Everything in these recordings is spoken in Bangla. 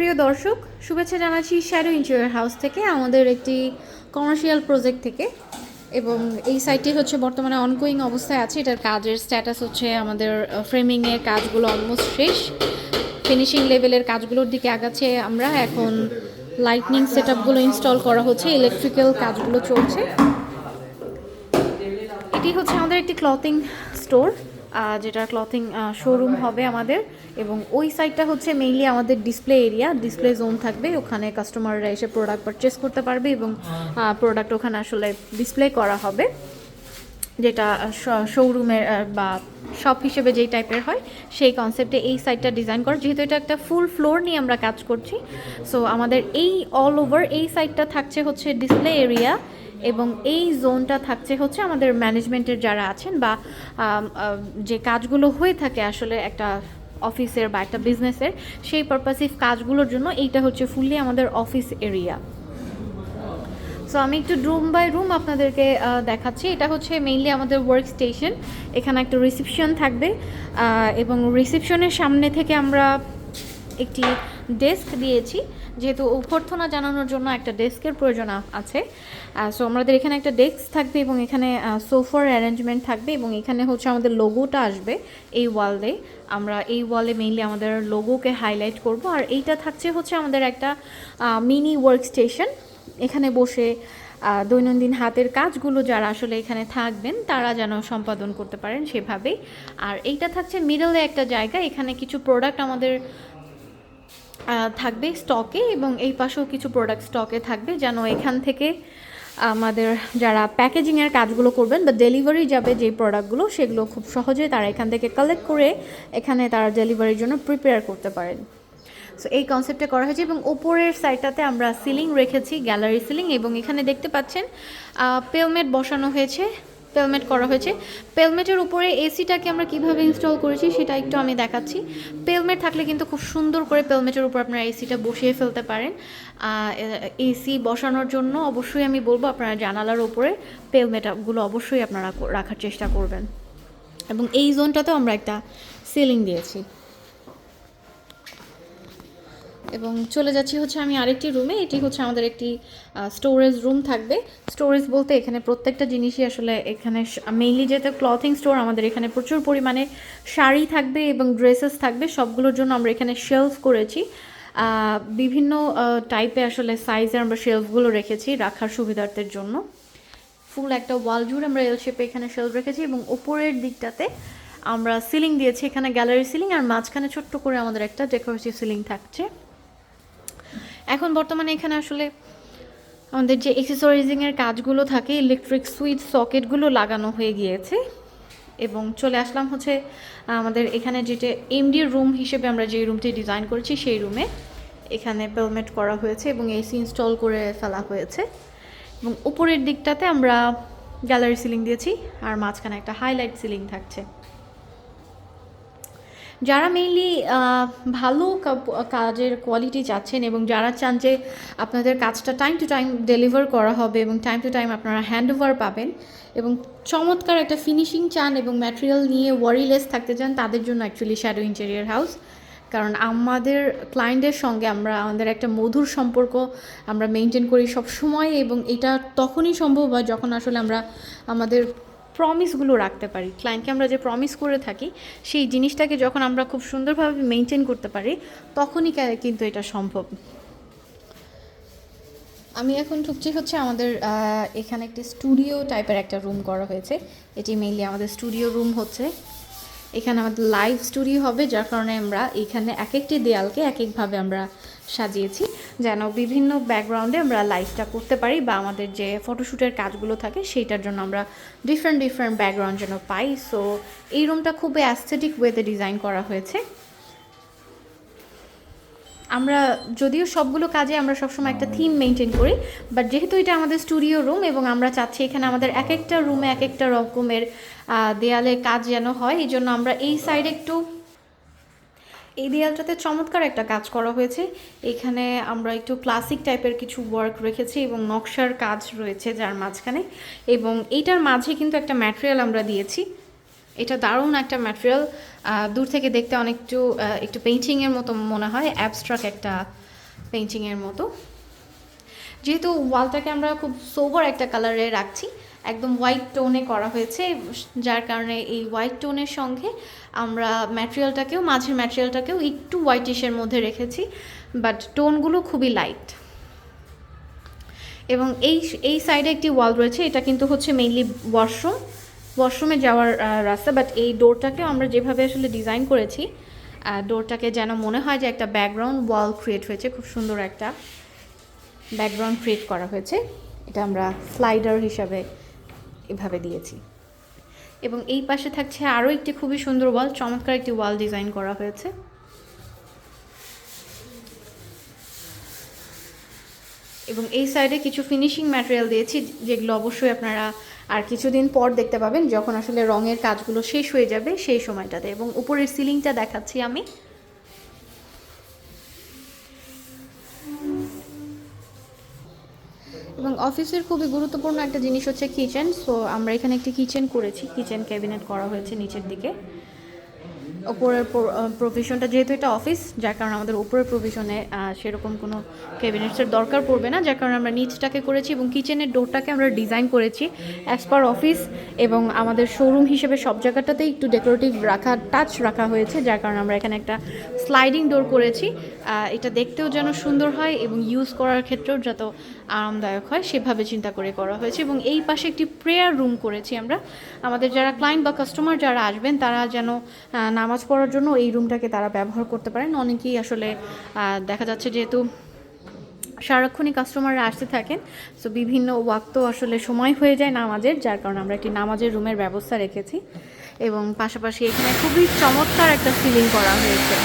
প্রিয় দর্শক, শুভেচ্ছা জানাচ্ছি শ্যাডো ইন্টেরিয়র হাউস থেকে, আমাদের একটি কমার্শিয়াল প্রজেক্ট থেকে। এবং এই সাইটটি হচ্ছে বর্তমানে অনগোয়িং অবস্থায় আছে, এটার কাজের স্ট্যাটাস হচ্ছে আমাদের ফ্রেমিংয়ের কাজগুলো অলমোস্ট শেষ। ফিনিশিং লেভেলের কাজগুলোর দিকে আগাচ্ছে আমরা, এখন লাইটনিং সেট আপগুলো ইনস্টল করা হচ্ছে ইলেকট্রিক্যাল কাজগুলো চলছে। এটি হচ্ছে আমাদের একটি ক্লথিং স্টোর যেটা ক্লথিং শোরুম হবে আমাদের। এবং ওই সাইডটা হচ্ছে মেইনলি আমাদের ডিসপ্লে এরিয়া ডিসপ্লে জোন থাকবে। ওখানে কাস্টমাররা এসে প্রোডাক্ট পারচেস করতে পারবে এবং প্রোডাক্ট ওখানে আসলে ডিসপ্লে করা হবে। যেটা শোরুমের বা শপ হিসেবে যেই টাইপের হয়, সেই কনসেপ্টে এই সাইটটা ডিজাইন করা। যেহেতু এটা একটা ফুল ফ্লোর নিয়ে আমরা কাজ করছি সো আমাদের এই অল ওভার এই সাইটটা থাকছে হচ্ছে ডিসপ্লে এরিয়া এবং এই জোনটা থাকছে হচ্ছে আমাদের ম্যানেজমেন্টের যারা আছেন বা যে কাজগুলো হয়ে থাকে আসলে একটা অফিসের বা একটা বিজনেসের সেই পারপাসিভ কাজগুলোর জন্য এইটা হচ্ছে ফুললি আমাদের অফিস এরিয়া সো আমি একটু রুম বাই রুম আপনাদেরকে দেখাচ্ছি। এটা হচ্ছে মেইনলি আমাদের ওয়ার্ক স্টেশন এখানে একটা রিসেপশন থাকবে। এবং রিসেপশনের সামনে থেকে আমরা একটি ডেস্ক দিয়েছি। যেহেতু অভ্যর্থনা জানানোর জন্য একটা ডেস্কের প্রয়োজন আছে। সো আমাদের এখানে একটা ডেস্ক থাকবে এবং এখানে সোফার অ্যারেঞ্জমেন্ট থাকবে এবং এখানে হচ্ছে আমাদের লোগোটা আসবে এই ওয়ালে আমরা এই ওয়ালে মেইনলি আমাদের লোগোকে হাইলাইট করব। আর এইটা থাকছে হচ্ছে আমাদের একটা মিনি ওয়ার্ক স্টেশন এখানে বসে দৈনন্দিন হাতের কাজগুলো যারা আসলে এখানে থাকবেন, তারা যেন সম্পাদন করতে পারেন সেভাবেই। আর এইটা থাকছে মিডলে একটা জায়গা, এখানে কিছু প্রোডাক্ট আমাদের থাকবে স্টকে এবং এই পাশেও কিছু প্রোডাক্ট স্টকে থাকবে যেন এখান থেকে আমাদের যারা প্যাকেজিংয়ের কাজগুলো করবেন বা ডেলিভারি যাবে যে প্রোডাক্টগুলো সেগুলো খুব সহজে তারা এখান থেকে কালেক্ট করে এখানে তারা ডেলিভারির জন্য প্রিপেয়ার করতে পারেন। সো এই কনসেপ্টে করা হয়েছে এবং ওপরের সাইডটাতে আমরা সিলিং রেখেছি গ্যালারি সিলিং এবং এখানে দেখতে পাচ্ছেন পেলমেট বসানো হয়েছে পেলমেট করা হয়েছে। পেলমেটের উপরে এসিটাকে আমরা কীভাবে ইনস্টল করেছি সেটা একটু আমি দেখাচ্ছি। পেলমেট থাকলে কিন্তু খুব সুন্দর করে পেলমেটের উপর আপনারা এসিটা বসিয়ে ফেলতে পারেন। এসি বসানোর জন্য অবশ্যই আমি বলব, আপনারা জানালার উপরে পেলমেটগুলো অবশ্যই আপনারা রাখার চেষ্টা করবেন। এবং এই জোনটাতেও আমরা একটা সিলিং দিয়েছি। এবং চলে যাচ্ছি হচ্ছে আমি আরেকটি রুমে এটি হচ্ছে আমাদের একটি স্টোরেজ রুম থাকবে। স্টোরেজ বলতে এখানে প্রত্যেকটা জিনিসই আসলে এখানে মেইনলি যেহেতু ক্লথিং স্টোর আমাদের এখানে প্রচুর পরিমাণে শাড়ি থাকবে এবং ড্রেসেস থাকবে। সবগুলোর জন্য আমরা এখানে শেলফ করেছি। বিভিন্ন টাইপে আসলে সাইজে আমরা শেলফগুলো রেখেছি রাখার সুবিধার্থের জন্য। ফুল একটা ওয়াল জুড়ে আমরা এল শেপে এখানে শেলফ রেখেছি এবং উপরের দিকটাতে আমরা সিলিং দিয়েছি। এখানে গ্যালারি সিলিং আর মাঝখানে ছোট্ট করে আমাদের একটা ডেকোরেটিভ সিলিং থাকছে। এখন বর্তমানে এখানে আসলে আমাদের যে এক্সেসরিজিংয়ের কাজগুলো থাকে ইলেকট্রিক সুইচ সকেটগুলো লাগানো হয়ে গিয়েছে। এবং চলে আসলাম হচ্ছে আমাদের এখানে যেটা এমডির রুম হিসেবে আমরা যে রুমটি ডিজাইন করেছি, সেই রুমে এখানে পেলমেট করা হয়েছে এবং এসি ইনস্টল করে ফেলা হয়েছে। এবং উপরের দিকটাতে আমরা গ্যালারি সিলিং দিয়েছি, আর মাঝখানে একটা হাইলাইট সিলিং থাকছে। যারা মেইনলি ভালো কাজের কোয়ালিটি চাচ্ছেন এবং যারা চান যে আপনাদের কাজটা টাইম টু টাইম ডেলিভার করা হবে এবং টাইম টু টাইম আপনারা হ্যান্ড ওভার পাবেন এবং চমৎকার একটা ফিনিশিং চান এবং ম্যাটেরিয়াল নিয়ে ওয়ারিলেস থাকতে চান, তাদের জন্য অ্যাকচুয়ালি শ্যাডো ইন্টেরিয়ার হাউস কারণ আমাদের ক্লায়েন্টের সঙ্গে আমরা, আমাদের একটা মধুর সম্পর্ক আমরা মেনটেন করি সব সময় এবং এটা তখনই সম্ভব হয় যখন আসলে আমরা আমাদের প্রমিসগুলো রাখতে পারি। ক্লায়েন্টকে আমরা যে প্রমিস করে থাকি, সেই জিনিসটাকে যখন আমরা খুব সুন্দরভাবে মেনটেন করতে পারি, তখনই কিন্তু এটা সম্ভব। আমি এখন ঢুকছি হচ্ছে আমাদের এখানে একটি স্টুডিও টাইপের একটা রুম করা হয়েছে। এটি মেইনলি আমাদের স্টুডিও রুম হচ্ছে। এখানে আমাদের লাইভ স্টুডিও হবে, যার কারণে আমরা এখানে এক একটি দেয়ালকে এক একভাবে আমরা সাজিয়েছি, যেন বিভিন্ন ব্যাকগ্রাউন্ডে আমরা লাইভটা করতে পারি বা আমাদের যে ফটোশ্যুটের কাজগুলো থাকে সেইটার জন্য আমরা ডিফারেন্ট ডিফারেন্ট ব্যাকগ্রাউন্ড যেন পাই। সো এই রুমটা খুবই অ্যাস্থেটিক ওয়েতে ডিজাইন করা হয়েছে। আমরা, যদিও সবগুলো কাজে আমরা সবসময় একটা থিম মেনটেন করি বাট যেহেতু এটা আমাদের স্টুডিও রুম এবং আমরা চাচ্ছি এখানে আমাদের এক একটা রুমে এক একটা রকমের দেয়ালে কাজ যেন হয়, এই জন্য আমরা এই সাইডে একটু এই দেয়ালটাতে চমৎকার একটা কাজ করা হয়েছে। এখানে আমরা একটু ক্লাসিক টাইপের কিছু ওয়ার্ক রেখেছি এবং নকশার কাজ রয়েছে যার মাঝখানে। এবং এইটার মাঝে কিন্তু একটা ম্যাটেরিয়াল আমরা দিয়েছি। এটা দারুণ একটা ম্যাটেরিয়াল দূর থেকে দেখতে অনেকটু একটু পেইন্টিংয়ের মতো মনে হয় অ্যাবস্ট্রাক্ট একটা পেইন্টিংয়ের মতো। যেহেতু ওয়ালটাকে আমরা খুব সোবার একটা কালারে রাখছি একদম হোয়াইট টোনে করা হয়েছে, যার কারণে এই হোয়াইট টোনের সঙ্গে আমরা ম্যাটেরিয়ালটাকেও মাঝের ম্যাটেরিয়ালটাকেও একটু হোয়াইটিশের মধ্যে রেখেছি বাট টোনগুলো খুবই লাইট এবং এই এই সাইডে একটি ওয়াল রয়েছে, এটা কিন্তু হচ্ছে মেইনলি ওয়াশরুম ওয়াশরুমে যাওয়ার রাস্তা বাট এই ডোরটাকেও আমরা যেভাবে আসলে ডিজাইন করেছি ডোরটাকে যেন মনে হয় যে একটা ব্যাকগ্রাউন্ড ওয়াল ক্রিয়েট হয়েছে, খুব সুন্দর একটা ব্যাকগ্রাউন্ড ক্রিয়েট করা হয়েছে, এটা আমরা স্লাইডার হিসাবে এভাবে দিয়েছি। এবং এই পাশে থাকছে আরও একটি খুবই সুন্দর ওয়াল, চমৎকার একটি ওয়াল ডিজাইন করা হয়েছে। এবং এই সাইডে কিছু ফিনিশিং ম্যাটেরিয়াল দিয়েছি, যেগুলো অবশ্যই আপনারা আর কিছুদিন পর দেখতে পাবেন, যখন আসলে রঙের কাজগুলো শেষ হয়ে যাবে সেই সময়টাতে। এবং উপরের সিলিংটা দেখাচ্ছি আমি। এবং অফিসের খুবই গুরুত্বপূর্ণ একটা জিনিস হচ্ছে কিচেন সো আমরা এখানে একটি কিচেন করেছি। কিচেন ক্যাবিনেট করা হয়েছে নিচের দিকে। ওপরের প্রভিশনটা যেহেতু এটা অফিস যার কারণে আমাদের উপরের প্রভিশনে সেরকম কোনো ক্যাবিনেটসের দরকার পড়বে না যার কারণে আমরা নিচটাকে করেছি এবং কিচেনের ডোরটাকে আমরা ডিজাইন করেছি অ্যাজ পার অফিস এবং আমাদের শোরুম হিসেবে সব জায়গাটাতেই একটু ডেকোরেটিভ রাখা টাচ রাখা হয়েছে যার কারণে আমরা এখানে একটা স্লাইডিং ডোর করেছি। এটা দেখতেও যেন সুন্দর হয় এবং ইউজ করার ক্ষেত্রেও যত আরামদায়ক হয় সেভাবে চিন্তা করে করা হয়েছে এবং এই পাশে একটি প্রেয়ার রুম করেছি আমরা। আমাদের যারা ক্লায়েন্ট বা কাস্টমার যারা আসবেন তারা যেন আহ, নামাজ পড়ার জন্য এই রুমটাকে তারা ব্যবহার করতে পারেন। অনেকেই আসলে দেখা যাচ্ছে যেহেতু সারাক্ষণই কাস্টমাররা আসতে থাকেন সো বিভিন্ন ওয়াক্ত আসলে সময় হয়ে যায় নামাজের, যার কারণে আমরা একটি নামাজের রুমের ব্যবস্থা রেখেছি এবং পাশাপাশি এখানে খুবই চমৎকার একটা সিলিং করা হয়েছে।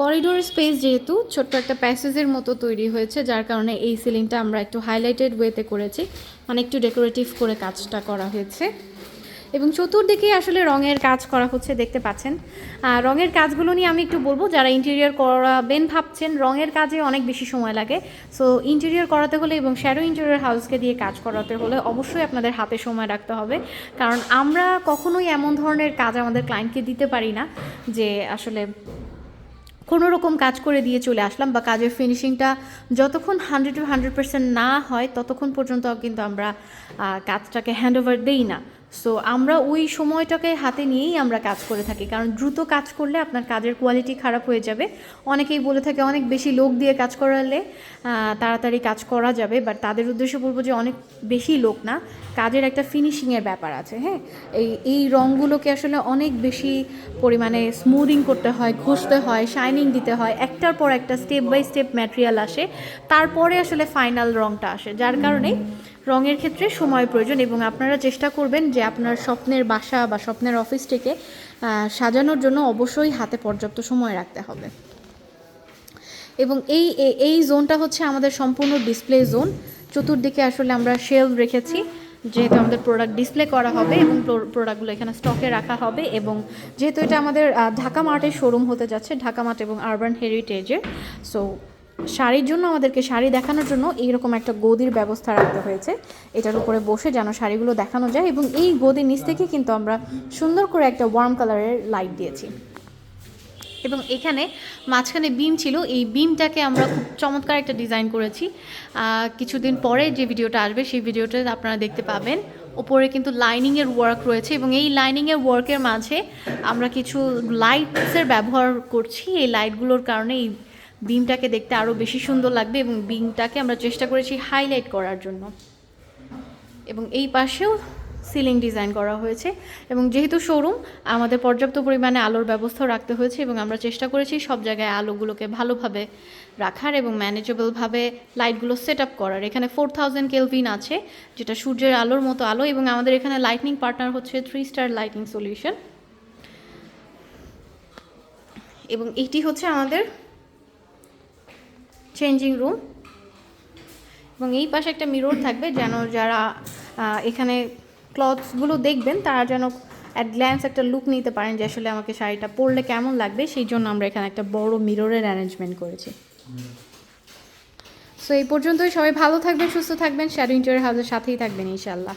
করিডোর স্পেস যেহেতু ছোট্ট একটা প্যাসেজের মতো তৈরি হয়েছে, যার কারণে এই সিলিংটা আমরা একটু হাইলাইটেড ওয়েতে করেছি। মানে একটু ডেকোরেটিভ করে কাজটা করা হয়েছে। এবং চতুর্দিকে আসলে রঙের কাজ করা হচ্ছে, দেখতে পাচ্ছেন। আর রঙের কাজগুলো নিয়ে আমি একটু বলব, যারা ইন্টেরিয়র করাবেন ভাবছেন, রঙের কাজে অনেক বেশি সময় লাগে। সো ইন্টেরিয়র করাতে হলে এবং শ্যাডো ইন্টেরিয়র হাউসকে দিয়ে কাজ করাতে হলে অবশ্যই আপনাদের হাতে সময় রাখতে হবে। কারণ আমরা কখনোই এমন ধরনের কাজ আমাদের ক্লায়েন্টকে দিতে পারি না, যে আসলে কোনো রকম কাজ করে দিয়ে চলে আসলাম বা কাজের ফিনিশিংটা যতক্ষণ হান্ড্রেড টু হান্ড্রেড পার্সেন্ট না হয়, ততক্ষণ পর্যন্ত কিন্তু আমরা কাজটাকে হ্যান্ড ওভার দিই না। সো আমরা ওই সময়টাকে হাতে নিয়েই আমরা কাজ করে থাকি। কারণ দ্রুত কাজ করলে আপনার কাজের কোয়ালিটি খারাপ হয়ে যাবে। অনেকেই বলে থাকে, অনেক বেশি লোক দিয়ে কাজ করালে তাড়াতাড়ি কাজ করা যাবে। বাট তাদের উদ্দেশ্যে বলব যে, অনেক বেশি লোক না, কাজের একটা ফিনিশিংয়ের ব্যাপার আছে হ্যাঁ? এই এই রঙগুলোকে আসলে অনেক বেশি পরিমাণে স্মুদিং করতে হয়, ঘষতে হয় শাইনিং দিতে হয়। একটার পর একটা স্টেপ বাই স্টেপ ম্যাটেরিয়াল আসে। তারপরে আসলে ফাইনাল রঙটা আসে। যার কারণে রঙের ক্ষেত্রে সময় প্রয়োজন এবং আপনারা চেষ্টা করবেন যে আপনার স্বপ্নের বাসা বা স্বপ্নের অফিসটিকে সাজানোর জন্য অবশ্যই হাতে পর্যাপ্ত সময় রাখতে হবে। এবং এই এই জোনটা হচ্ছে আমাদের সম্পূর্ণ ডিসপ্লে জোন। চতুর্দিকে আসলে আমরা শেল রেখেছি, যেহেতু আমাদের প্রোডাক্ট ডিসপ্লে করা হবে এবং প্রোডাক্টগুলো এখানে স্টকে রাখা হবে এবং যেহেতু এটা আমাদের ঢাকা মার্টের শোরুম হতে যাচ্ছে, ঢাকা মার্ট এবং আরবান হেরিটেজের। সো শাড়ির জন্য, আমাদেরকে শাড়ি দেখানোর জন্য এইরকম একটা গদির ব্যবস্থা রাখতে হয়েছে। এটার উপরে বসে যেন শাড়িগুলো দেখানো যায় এবং এই গদির নিচ থেকে কিন্তু আমরা সুন্দর করে একটা ওয়ার্ম কালারের লাইট দিয়েছি। এবং এখানে মাঝখানে বিম ছিল। এই বিমটাকে আমরা খুব চমৎকার একটা ডিজাইন করেছি। কিছুদিন পরে যে ভিডিওটা আসবে, সেই ভিডিওটা আপনারা দেখতে পাবেন। ওপরে কিন্তু লাইনিংয়ের ওয়ার্ক রয়েছে এবং এই লাইনিংয়ের ওয়ার্কের মাঝে আমরা কিছু লাইটসের ব্যবহার করছি। এই লাইটগুলোর কারণে এই বিমটাকে দেখতে আরও বেশি সুন্দর লাগবে এবং বিমটাকে আমরা চেষ্টা করেছি হাইলাইট করার জন্য। এবং এই পাশেও সিলিং ডিজাইন করা হয়েছে। এবং যেহেতু শোরুম, আমাদের পর্যাপ্ত পরিমাণে আলোর ব্যবস্থা রাখতে হয়েছে এবং আমরা চেষ্টা করেছি সব জায়গায় আলোগুলোকে ভালোভাবে রাখার এবং ম্যানেজেবলভাবে লাইটগুলো সেট আপ করার। এখানে ফোর থাউজেন্ড কেলভিন আছে, যেটা সূর্যের আলোর মতো আলো এবং আমাদের এখানে লাইটনিং পার্টনার হচ্ছে থ্রি স্টার লাইটিং সলিউশন এবং এটি হচ্ছে আমাদের চেঞ্জিং রুম এবং এই পাশে একটা মিরর থাকবে, যেন যারা এখানে ক্লথসগুলো দেখবেন, তারা যেন অ্যাট গ্ল্যান্স একটা লুক নিতে পারেন যে আসলে আমাকে শাড়িটা পরলে কেমন লাগবে। সেই জন্য আমরা এখানে একটা বড় মিররের অ্যারেঞ্জমেন্ট করেছি। সো এই পর্যন্তই সবাই ভালো থাকবেন, সুস্থ থাকবেন শ্যাডো ইন্টারিয়ার হাউসের সাথেই থাকবেন ইনশাল্লাহ